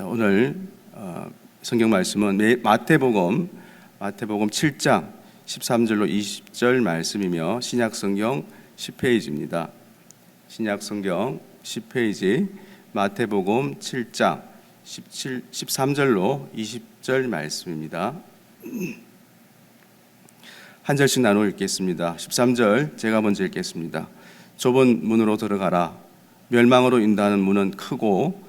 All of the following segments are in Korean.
자, 오늘 어, 성경 말씀은 매- 마태복음 마태복음 7장 13절로 20절 말씀이며 신약 성경 10페이지입니다. 신약 성경 10페이지 마태복음 7장 17 13절로 20절 말씀입니다. 한 절씩 나누어 읽겠습니다. 13절 제가 먼저 읽겠습니다. 좁은 문으로 들어가라. 멸망으로 인도하는 문은 크고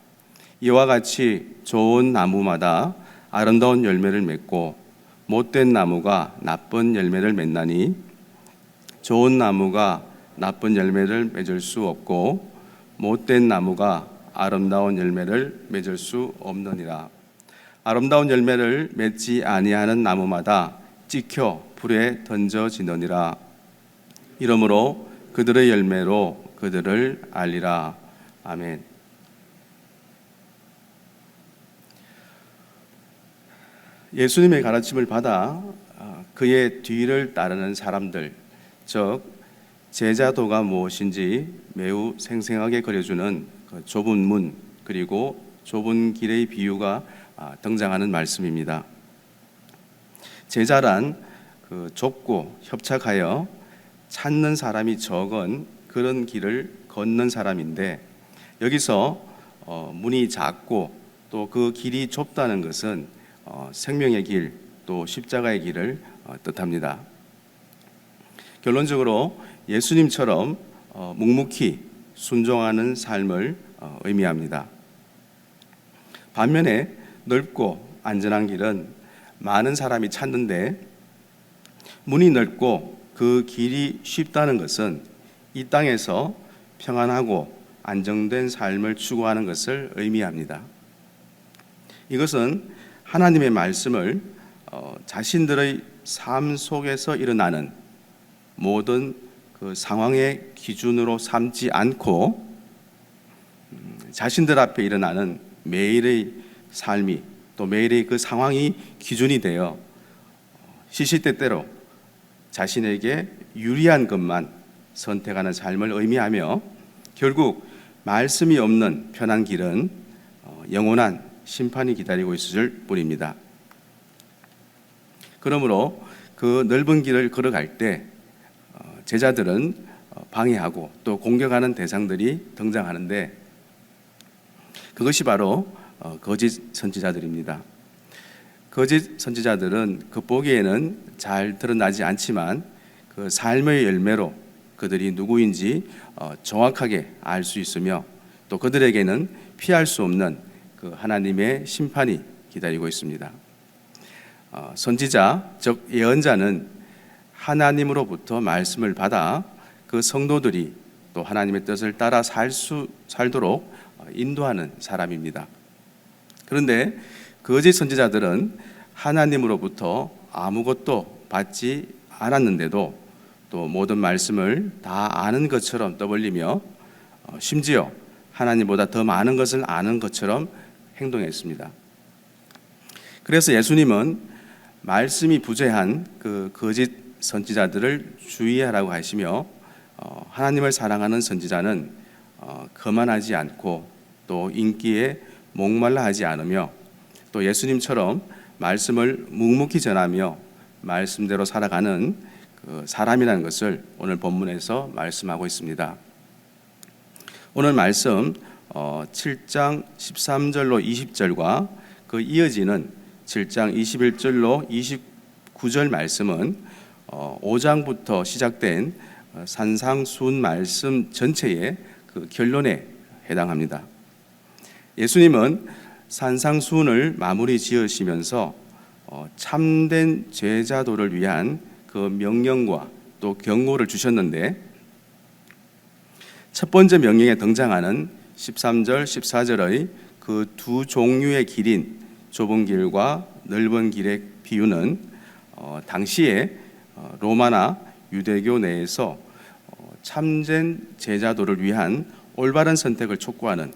이와 같이 좋은 나무마다 아름다운 열매를 맺고 못된 나무가 나쁜 열매를 맺나니 좋은 나무가 나쁜 열매를 맺을 수 없고 못된 나무가 아름다운 열매를 맺을 수 없느니라. 아름다운 열매를 맺지 아니하는 나무마다 찍혀 불에 던져지느니라. 이러므로 그들의 열매로 그들을 알리라. 아멘. 예수님의 가르침을 받아 아, 그의 뒤를 따르는 사람들, 즉 제자도가 무엇인지 매우 생생하게 그려주는 그 좁은 문 그리고 좁은 길의 비유가 아, 등장하는 말씀입니다. 제자란 그 좁고 협착하여 찾는 사람이 적은 그런 길을 걷는 사람인데 여기서 어, 문이 작고 또 그 길이 좁다는 것은 어, 생명의 길, 또 십자가의 길을 어, 뜻합니다. 결론적으로 예수님처럼 어, 묵묵히 순종하는 삶을 어, 의미합니다. 반면에 넓고 안전한 길은 많은 사람이 찾는데 문이 넓고 그 길이 쉽다는 것은 이 땅에서 평안하고 안정된 삶을 추구하는 것을 의미합니다. 이것은 하나님의 말씀을 어, 자신들의 삶 속에서 일어나는 모든 그 상황의 기준으로 삼지 않고 음, 자신들 앞에 일어나는 매일의 삶이 또 매일의 그 상황이 기준이 되어 시시때때로 자신에게 유리한 것만 선택하는 삶을 의미하며 결국 말씀이 없는 편한 길은 어, 영원한 심판이 기다리고 있을 뿐입니다. 그러므로 그 넓은 길을 걸어갈 때 어, 제자들은 어, 방해하고 또 공격하는 대상들이 등장하는데 그것이 바로 어, 거짓 선지자들입니다. 거짓 선지자들은 겉보기에는 잘 드러나지 않지만 그 삶의 열매로 그들이 누구인지 정확하게 알 수 있으며 또 그들에게는 피할 수 없는 그 하나님의 심판이 기다리고 있습니다. 어, 선지자 즉 예언자는 하나님으로부터 말씀을 받아 그 성도들이 또 하나님의 뜻을 따라 살 수 살도록 어, 인도하는 사람입니다. 그런데 거짓 선지자들은 하나님으로부터 아무것도 받지 않았는데도 또 모든 말씀을 다 아는 것처럼 떠벌리며 어, 심지어 하나님보다 더 많은 것을 아는 것처럼 행동했습니다. 그래서 예수님은 말씀이 부재한 그 거짓 선지자들을 주의하라고 하시며 어, 하나님을 사랑하는 선지자는 어, 거만하지 않고 또 인기에 목말라 하지 않으며 또 예수님처럼 말씀을 묵묵히 전하며 말씀대로 살아가는 그 사람이라는 것을 오늘 본문에서 말씀하고 있습니다. 오늘 말씀 7장 13절로 20절과 그 이어지는 7장 21절로 29절 말씀은 5장부터 시작된 어, 산상순 말씀 전체의 그 결론에 해당합니다. 예수님은 산상순을 마무리 지으시면서 어, 참된 제자도를 위한 그 명령과 또 경고를 주셨는데 첫 번째 명령에 등장하는 13절, 14절의 그 두 종류의 길인 좁은 길과 넓은 길의 비유는 어, 당시에 어, 로마나 유대교 내에서 어, 참된 제자도를 위한 올바른 선택을 촉구하는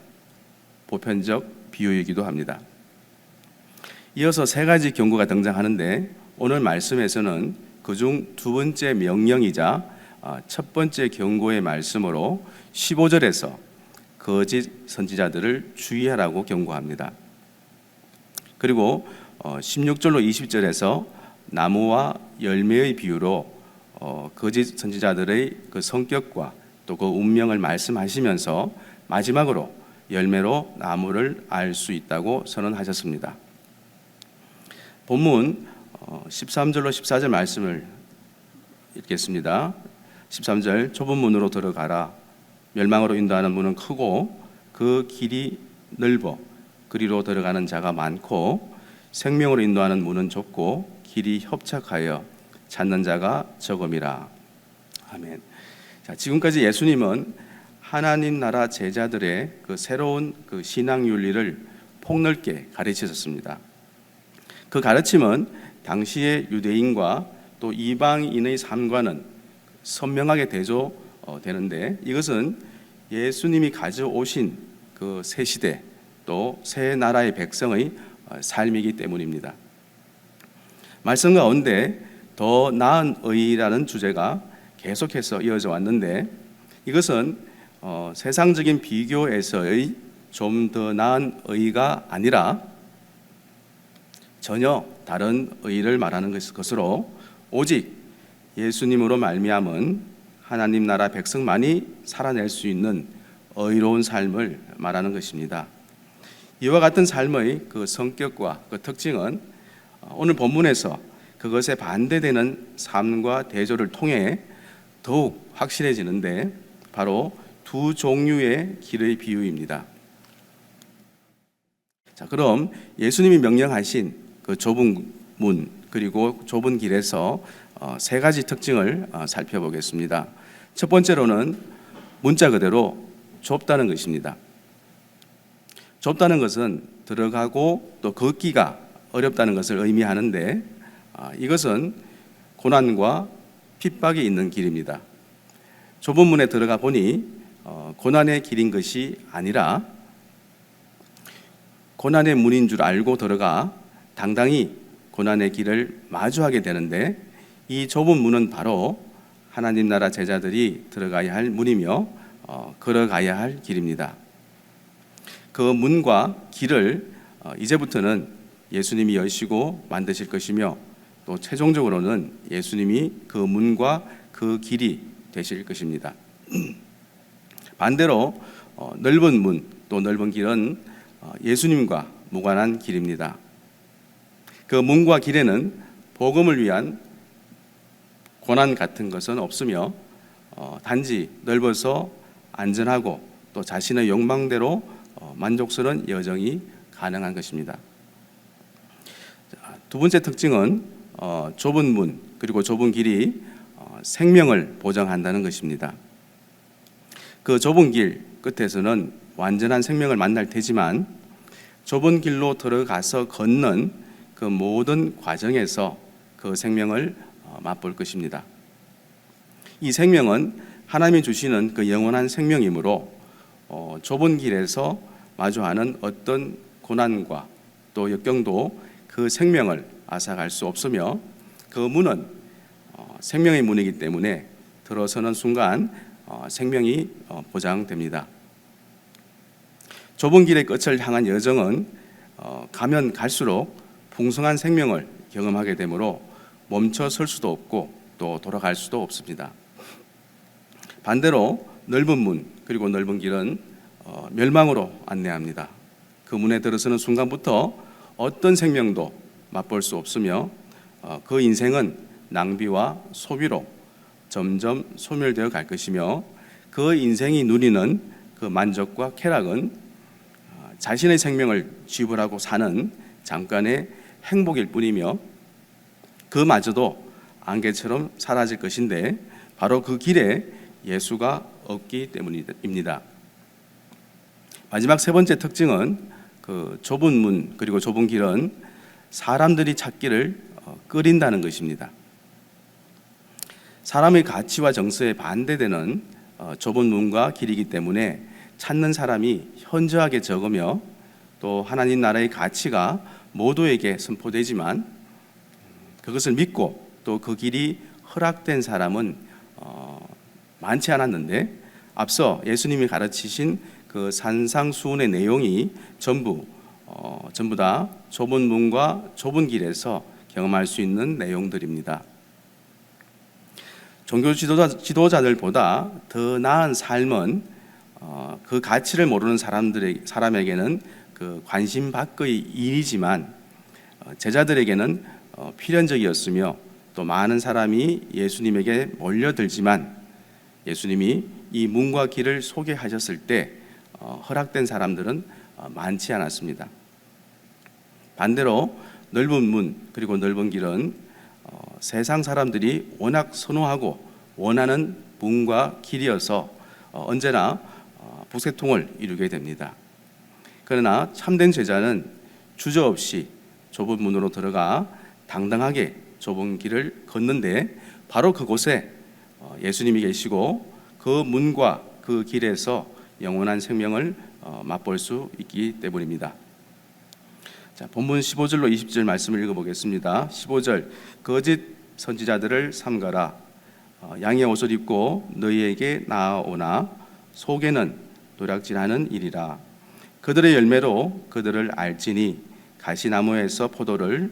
보편적 비유이기도 합니다. 이어서 세 가지 경고가 등장하는데 오늘 말씀에서는 그중 두 번째 명령이자 아, 첫 번째 경고의 말씀으로 15절에서 거짓 선지자들을 주의하라고 경고합니다. 그리고 16절로 20절에서 나무와 열매의 비유로 어, 거짓 선지자들의 그 성격과 또 그 운명을 말씀하시면서 마지막으로 열매로 나무를 알 수 있다고 선언하셨습니다. 본문 13절로 14절 말씀을 읽겠습니다. 13절 좁은 문으로 들어가라 멸망으로 인도하는 문은 크고 그 길이 넓어 그리로 들어가는 자가 많고 생명으로 인도하는 문은 좁고 길이 협착하여 찾는 자가 적음이라. 아멘. 자, 지금까지 예수님은 하나님 나라 제자들의 그 새로운 그 신앙 윤리를 폭넓게 가르치셨습니다. 그 가르침은 당시의 유대인과 또 이방인의 삶과는 선명하게 대조 되는데 이것은 예수님이 가져오신 그 새 시대 또 새 나라의 백성의 어, 삶이기 때문입니다. 말씀 가운데 더 나은 의라는 주제가 계속해서 이어져 왔는데 이것은 어, 세상적인 비교에서의 좀 더 나은 의가 아니라 전혀 다른 의를 말하는 것으로 오직 예수님으로 말미암은 하나님 나라 백성만이 살아낼 수 있는 의로운 삶을 말하는 것입니다. 이와 같은 삶의 그 성격과 그 특징은 오늘 본문에서 그것에 반대되는 삶과 대조를 통해 더욱 확실해지는데 바로 두 종류의 길의 비유입니다. 자, 그럼 예수님이 명령하신 그 좁은 문 그리고 좁은 길에서 어, 세 가지 특징을 어, 살펴보겠습니다. 첫 번째로는 문자 그대로 좁다는 것입니다. 좁다는 것은 들어가고 또 걷기가 어렵다는 것을 의미하는데 아, 이것은 고난과 핍박이 있는 길입니다. 좁은 문에 들어가 보니 어, 고난의 길인 것이 아니라 고난의 문인 줄 알고 들어가 당당히 고난의 길을 마주하게 되는데 이 좁은 문은 바로 하나님 나라 제자들이 들어가야 할 문이며 어, 걸어가야 할 길입니다. 그 문과 길을 어, 이제부터는 예수님이 여시고 만드실 것이며 또 최종적으로는 예수님이 그 문과 그 길이 되실 것입니다. 반대로 어, 넓은 문 또 넓은 길은 어, 예수님과 무관한 길입니다. 그 문과 길에는 복음을 위한 고난 같은 것은 없으며 어, 단지 넓어서 안전하고 또 자신의 욕망대로 만족스러운 여정이 가능한 것입니다. 두 번째 특징은 좁은 문 그리고 좁은 길이 생명을 보장한다는 것입니다. 그 좁은 길 끝에서는 완전한 생명을 만날 테지만 좁은 길로 들어가서 걷는 그 모든 과정에서 그 생명을 어, 맛볼 것입니다. 이 생명은 하나님이 주시는 그 영원한 생명이므로 어, 좁은 길에서 마주하는 어떤 고난과 또 역경도 그 생명을 앗아갈 수 없으며 그 문은 어, 생명의 문이기 때문에 들어서는 순간 어, 생명이 어, 보장됩니다. 좁은 길의 끝을 향한 여정은 어, 가면 갈수록 풍성한 생명을 경험하게 되므로 멈춰 설 수도 없고 또 돌아갈 수도 없습니다. 반대로 넓은 문 그리고 넓은 길은 어, 멸망으로 안내합니다. 그 문에 들어서는 순간부터 어떤 생명도 맛볼 수 없으며 어, 그 인생은 낭비와 소비로 점점 소멸되어 갈 것이며 그 인생이 누리는 그 만족과 쾌락은 자신의 생명을 지불하고 사는 잠깐의 행복일 뿐이며 그마저도 안개처럼 사라질 것인데 바로 그 길에 예수가 없기 때문입니다. 마지막 세 번째 특징은 그 좁은 문 그리고 좁은 길은 사람들이 찾기를 어, 꺼린다는 것입니다. 사람의 가치와 정서에 반대되는 어, 좁은 문과 길이기 때문에 찾는 사람이 현저하게 적으며 또 하나님 나라의 가치가 모두에게 선포되지만 그것을 믿고 또 그 길이 허락된 사람은 어, 많지 않았는데 앞서 예수님이 가르치신 그 산상수훈의 내용이 전부 어, 전부 다 좁은 문과 좁은 길에서 경험할 수 있는 내용들입니다. 종교 지도자, 지도자들보다 더 나은 삶은 어, 그 가치를 모르는 사람들의 사람에게는 그 관심 밖의 일이지만 어, 제자들에게는 어, 필연적이었으며 또 많은 사람이 예수님에게 몰려들지만 예수님이 이 문과 길을 소개하셨을 때 어, 허락된 사람들은 어, 많지 않았습니다. 반대로 넓은 문 그리고 넓은 길은 어, 세상 사람들이 워낙 선호하고 원하는 문과 길이어서 어, 언제나 어, 북새통을 이루게 됩니다. 그러나 참된 제자는 주저 없이 좁은 문으로 들어가 당당하게 좁은 길을 걷는데 바로 그곳에 어, 예수님이 계시고 그 문과 그 길에서 영원한 생명을 어, 맛볼 수 있기 때문입니다. 자, 본문 15절로 20절 말씀을 읽어보겠습니다. 15절 거짓 선지자들을 삼가라 어, 양의 옷을 입고 너희에게 나아오나 속에는 도략질하는 일이라 그들의 열매로 그들을 알지니 가시나무에서 포도를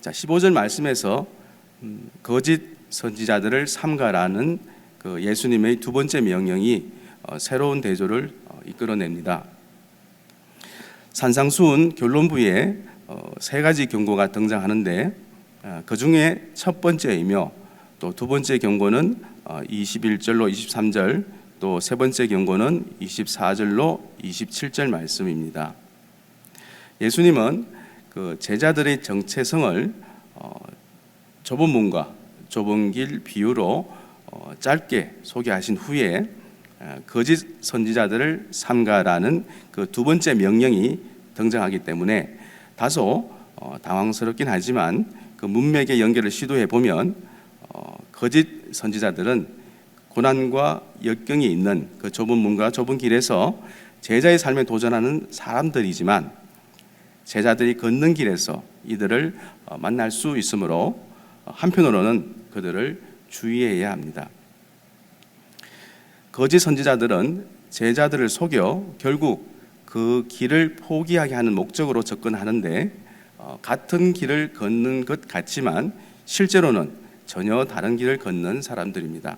자 15절 말씀에서 음, 거짓 선지자들을 삼가라는 그 예수님의 두 번째 명령이 어, 새로운 대조를 어, 이끌어냅니다. 산상수훈 결론부에 어, 세 가지 경고가 등장하는데 어, 그 중에 첫 번째이며 또 두 번째 경고는 어, 21절로 23절 또 세 번째 경고는 24절로 27절 말씀입니다. 예수님은 그 제자들의 정체성을 어, 좁은 문과 좁은 길 비유로 어, 짧게 소개하신 후에 어, 거짓 선지자들을 삼가라는 그 두 번째 명령이 등장하기 때문에 다소 어, 당황스럽긴 하지만 그 문맥의 연결을 시도해 보면 어, 거짓 선지자들은 고난과 역경이 있는 그 좁은 문과 좁은 길에서 제자의 삶에 도전하는 사람들이지만 제자들이 걷는 길에서 이들을 어, 만날 수 있으므로 어, 한편으로는 그들을 주의해야 합니다. 거짓 선지자들은 제자들을 속여 결국 그 길을 포기하게 하는 목적으로 접근하는데 어, 같은 길을 걷는 것 같지만 실제로는 전혀 다른 길을 걷는 사람들입니다.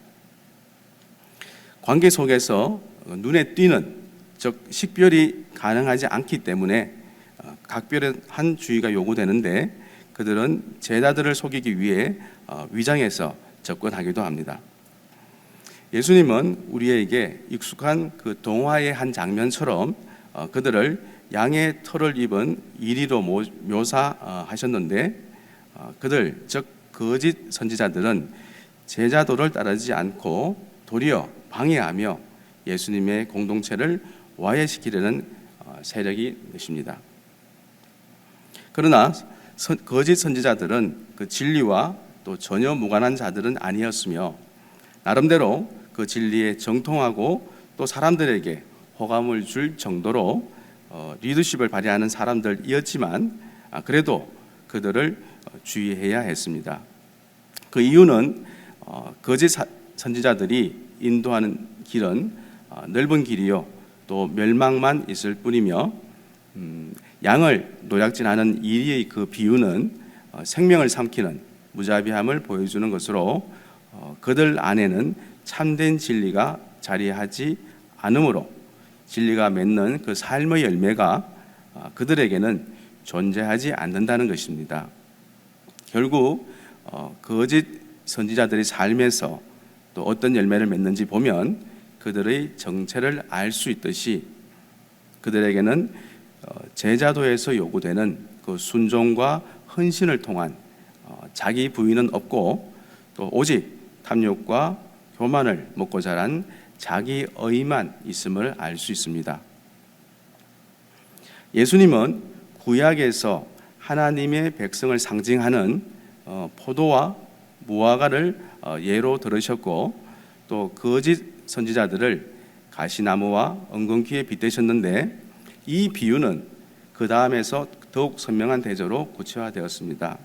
관계 속에서 눈에 띄는 즉 식별이 가능하지 않기 때문에 어, 각별한 주의가 요구되는데 그들은 제자들을 속이기 위해 어, 위장해서 접근하기도 합니다. 예수님은 우리에게 익숙한 그 동화의 한 장면처럼 어, 그들을 양의 털을 입은 이리로 묘사하셨는데 그들 즉 거짓 선지자들은 제자도를 따르지 않고 도리어 방해하며 예수님의 공동체를 와해시키려는 세력이 것입니다. 그러나 선, 거짓 선지자들은 그 진리와 또 전혀 무관한 자들은 아니었으며 나름대로 그 진리에 정통하고 또 사람들에게 호감을 줄 정도로 어, 리더십을 발휘하는 사람들이었지만 아, 그래도 그들을 어, 주의해야 했습니다. 그 이유는 어, 거짓 사, 선지자들이 인도하는 길은 어, 넓은 길이요 또 멸망만 있을 뿐이며 음, 양을 노략질하는 이리의 그 비유는 어, 생명을 삼키는 무자비함을 보여주는 것으로 어, 그들 안에는 참된 진리가 자리하지 않으므로 진리가 맺는 그 삶의 열매가 아, 그들에게는 존재하지 않는다는 것입니다. 결국 어, 거짓 선지자들의 삶에서 또 어떤 열매를 맺는지 보면 그들의 정체를 알 수 있듯이 그들에게는 어, 제자도에서 요구되는 그 순종과 헌신을 통한 어, 자기 부인은 없고 또 오직 탐욕과 교만을 먹고 자란 자기 의만 있음을 알 수 있습니다. 예수님은 구약에서 하나님의 백성을 상징하는 어, 포도와 무화과를 어, 예로 들으셨고 또 거짓 선지자들을 가시나무와 엉겅퀴에 빗대셨는데 이 비유는 그 다음에서 더욱 선명한 대조로 구체화되었습니다.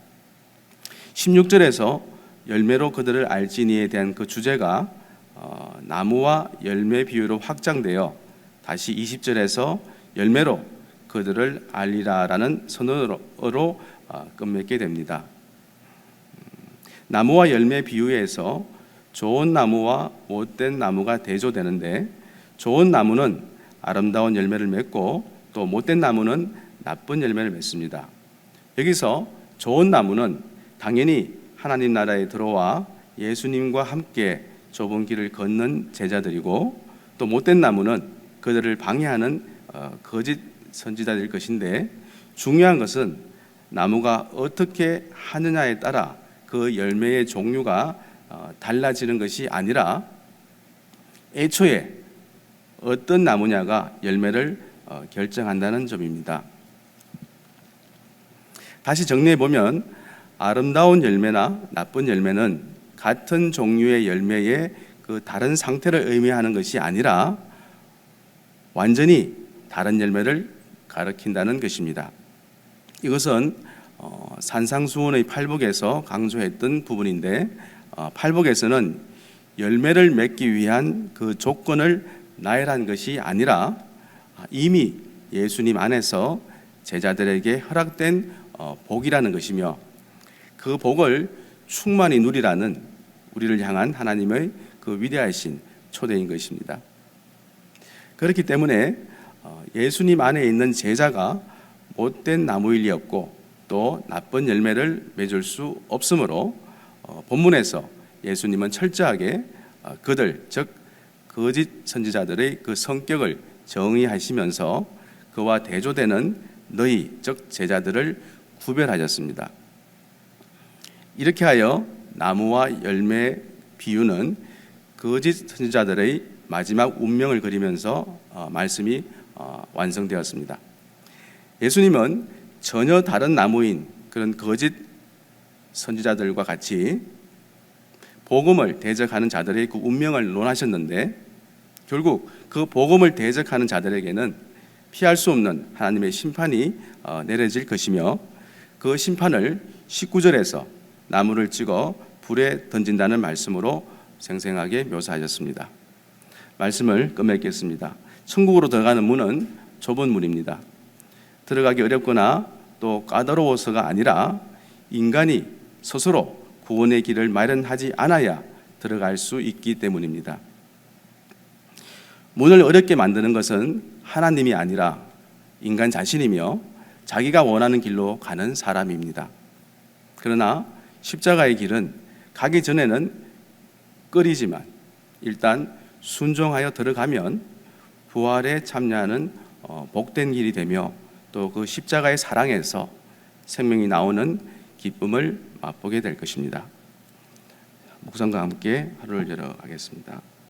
16절에서 열매로 그들을 알지니에 대한 그 주제가 어, 나무와 열매 비유로 확장되어 다시 20절에서 열매로 그들을 알리라라는 선언으로 어, 끝맺게 됩니다. 음, 나무와 열매 비유에서 좋은 나무와 못된 나무가 대조되는데 좋은 나무는 아름다운 열매를 맺고 또 못된 나무는 나쁜 열매를 맺습니다. 여기서 좋은 나무는 당연히 하나님 나라에 들어와 예수님과 함께 좁은 길을 걷는 제자들이고 또 못된 나무는 그들을 방해하는 어, 거짓 선지자들일 것인데 중요한 것은 나무가 어떻게 하느냐에 따라 그 열매의 종류가 어, 달라지는 것이 아니라 애초에 어떤 나무냐가 열매를 어, 결정한다는 점입니다. 다시 정리해 보면 아름다운 열매나 나쁜 열매는 같은 종류의 열매의 그 다른 상태를 의미하는 것이 아니라 완전히 다른 열매를 가리킨다는 것입니다. 이것은 어, 산상수훈의 팔복에서 강조했던 부분인데 어, 팔복에서는 열매를 맺기 위한 그 조건을 나열한 것이 아니라 이미 예수님 안에서 제자들에게 허락된 어, 복이라는 것이며 그 복을 충만히 누리라는 우리를 향한 하나님의 그 위대하신 초대인 것입니다. 그렇기 때문에 어, 예수님 안에 있는 제자가 못된 나무일 리 없고 또 나쁜 열매를 맺을 수 없으므로 어, 본문에서 예수님은 철저하게 그들 즉 거짓 선지자들의 그 성격을 정의하시면서 그와 대조되는 너희 즉 제자들을 구별하셨습니다. 이렇게 하여 나무와 열매 비유는 거짓 선지자들의 마지막 운명을 그리면서 어, 말씀이 어, 완성되었습니다. 예수님은 전혀 다른 나무인 그런 거짓 선지자들과 같이 복음을 대적하는 자들의 그 운명을 논하셨는데 결국 그 복음을 대적하는 자들에게는 피할 수 없는 하나님의 심판이 어, 내려질 것이며 그 심판을 19절에서 나무를 찍어 불에 던진다는 말씀으로 생생하게 묘사하셨습니다. 말씀을 끝맺겠습니다. 천국으로 들어가는 문은 좁은 문입니다. 들어가기 어렵거나 또 까다로워서가 아니라 인간이 스스로 구원의 길을 마련하지 않아야 들어갈 수 있기 때문입니다. 문을 어렵게 만드는 것은 하나님이 아니라 인간 자신이며 자기가 원하는 길로 가는 사람입니다. 그러나 십자가의 길은 가기 전에는 끓이지만 일단 순종하여 들어가면 부활에 참여하는 어, 복된 길이 되며 또 그 십자가의 사랑에서 생명이 나오는 기쁨을 맛보게 될 것입니다. 묵상과 함께 하루를 열어가겠습니다.